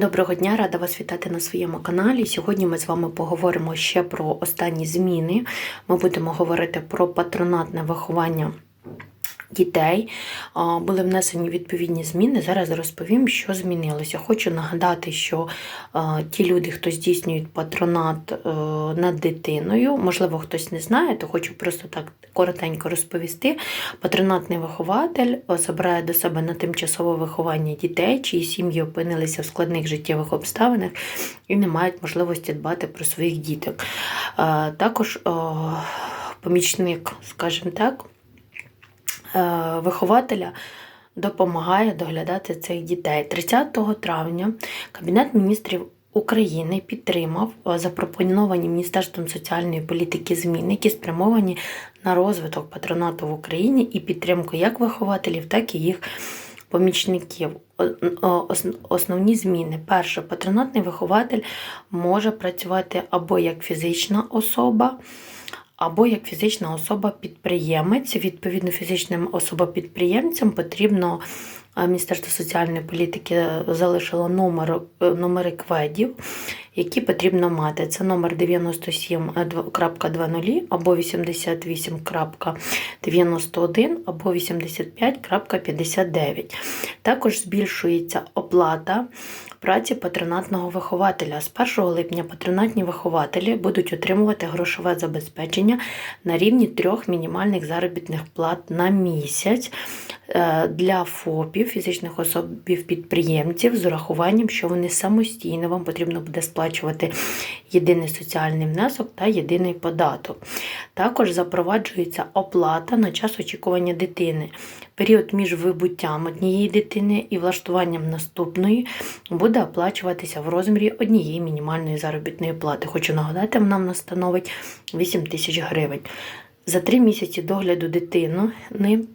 Доброго дня, рада вас вітати на своєму каналі. Сьогодні ми з вами поговоримо ще про останні зміни. Ми будемо говорити про патронатне виховання дітей. Були внесені відповідні зміни. Зараз розповім, що змінилося. Хочу нагадати, що ті люди, хто здійснюють патронат е, над дитиною, можливо, хтось не знає, то хочу просто так коротенько розповісти. Патронатний вихователь е, забирає до себе на тимчасове виховання дітей, чиї сім'ї опинилися в складних життєвих обставинах і не мають можливості дбати про своїх діток. Е, Також помічник, скажімо так, вихователя допомагає доглядати цих дітей. 30 травня Кабінет міністрів України підтримав е, запропоновані Міністерством соціальної політики зміни, які спрямовані на розвиток патронату в Україні і підтримку як вихователів, так і їх помічників. Основні зміни. Перше, патронатний вихователь може працювати або як фізична особа, або як фізична особа-підприємець. Відповідно, фізичним особа-підприємцям потрібно Міністерство соціальної політики залишило номер, е, номери кведів, які потрібно мати. Це номер 97.00 або 88.91 або 85.59. Також збільшується оплата праці патронатного вихователя. З 1 липня патронатні вихователі будуть отримувати грошове забезпечення на рівні трьох мінімальних заробітних плат на місяць е, для ФОПів, фізичних особів-підприємців, з урахуванням, що вони самостійно вам потрібно буде сплачувати єдиний соціальний внесок та єдиний податок. Також запроваджується оплата на час очікування дитини. Період між вибуттям однієї дитини і влаштуванням наступної буде оплачуватися в розмірі однієї мінімальної заробітної плати. Хочу нагадати, вона в нас становить 8 тисяч гривень. За три місяці догляду дитини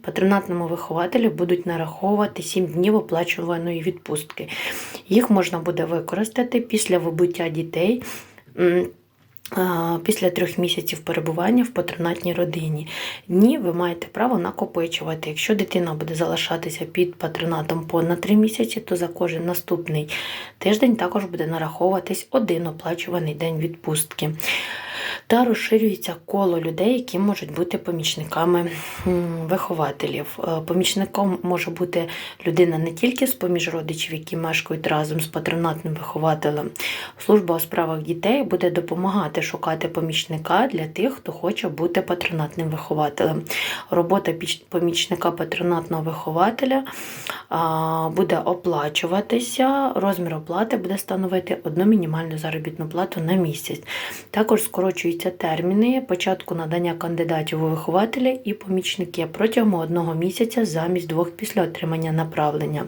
патронатному вихователю будуть нараховувати 7 днів оплачуваної відпустки. Їх можна буде використати після вибуття дітей. Після трьох місяців перебування в патронатній родині дні ви маєте право накопичувати. Якщо дитина буде залишатися під патронатом понад три місяці, то за кожен наступний тиждень також буде нараховуватись один оплачуваний день відпустки. Та розширюється коло людей, які можуть бути помічниками вихователів. Е, Помічником може бути людина не тільки з поміж родичів, які мешкають разом з патронатним вихователем. Служба у справах дітей буде допомагати шукати помічника для тих, хто хоче бути патронатним вихователем. Робота помічника патронатного вихователя буде оплачуватися. Розмір оплати буде становити одну мінімальну заробітну плату на місяць. Також скорочуються терміни початку надання кандидатів у вихователя і помічники протягом одного місяця замість двох після отримання направлення.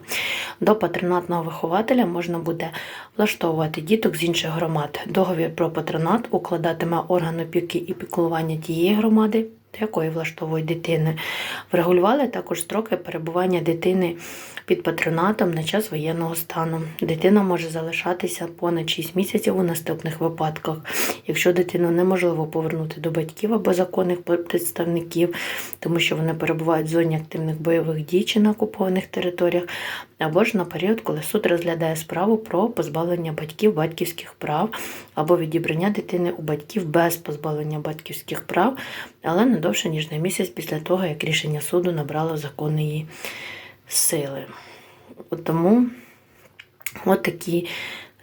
До патронатного вихователя можна буде влаштовувати діток з інших громад. Договір про патронат укладатиме орган опіки і піклування тієї громади, якої влаштовують дитини. Врегулювали також строки перебування дитини під патронатом на час воєнного стану. Дитина може залишатися понад 6 місяців у наступних випадках, якщо дитину неможливо повернути до батьків або законних представників, тому що вони перебувають в зоні активних бойових дій чи на окупованих територіях, або ж на період, коли суд розглядає справу про позбавлення батьків батьківських прав або відібрання дитини у батьків без позбавлення батьківських прав, але не довше ніж на місяць після того, як рішення суду набрало законної сили. Тому от такі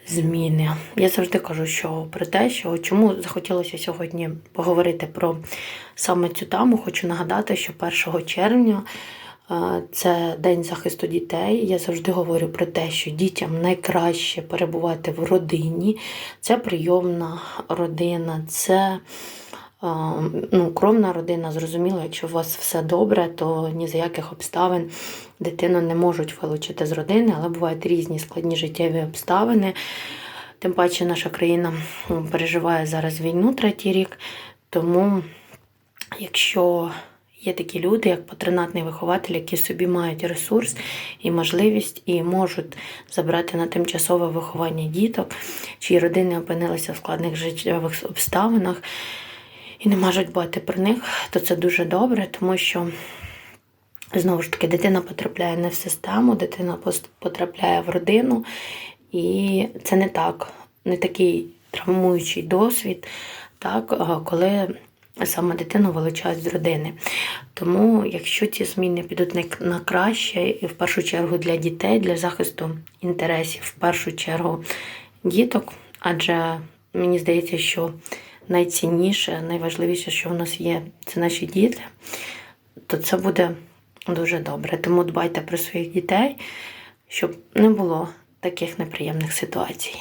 зміни. Я завжди кажу, що про те, що чому захотілося сьогодні поговорити про саме цю тему, хочу нагадати, що 1 червня. Це День захисту дітей. Я завжди говорю про те, що дітям найкраще перебувати в родині. Це прийомна родина, це ну, кровна родина. Зрозуміло, якщо у вас все добре, то ні за яких обставин дитину не можуть вилучити з родини, але бувають різні складні життєві обставини. Тим паче наша країна переживає зараз війну третій рік. Тому, якщо є такі люди, як патронатний вихователь, які собі мають ресурс і можливість, і можуть забрати на тимчасове виховання діток, чиї родини опинилися в складних життєвих обставинах і не можуть дбати про них, то це дуже добре, тому що. Знову ж таки, дитина потрапляє не в систему, дитина потрапляє в родину, І це не так, не такий травмуючий досвід, так, коли саме дитину вилучають з родини. Тому, якщо ці зміни підуть на краще, і в першу чергу для дітей, для захисту інтересів, в першу чергу діток, адже мені здається, що найцінніше, найважливіше, що в нас є, це наші діти, то це буде дуже добре. Тому дбайте про своїх дітей, щоб не було таких неприємних ситуацій.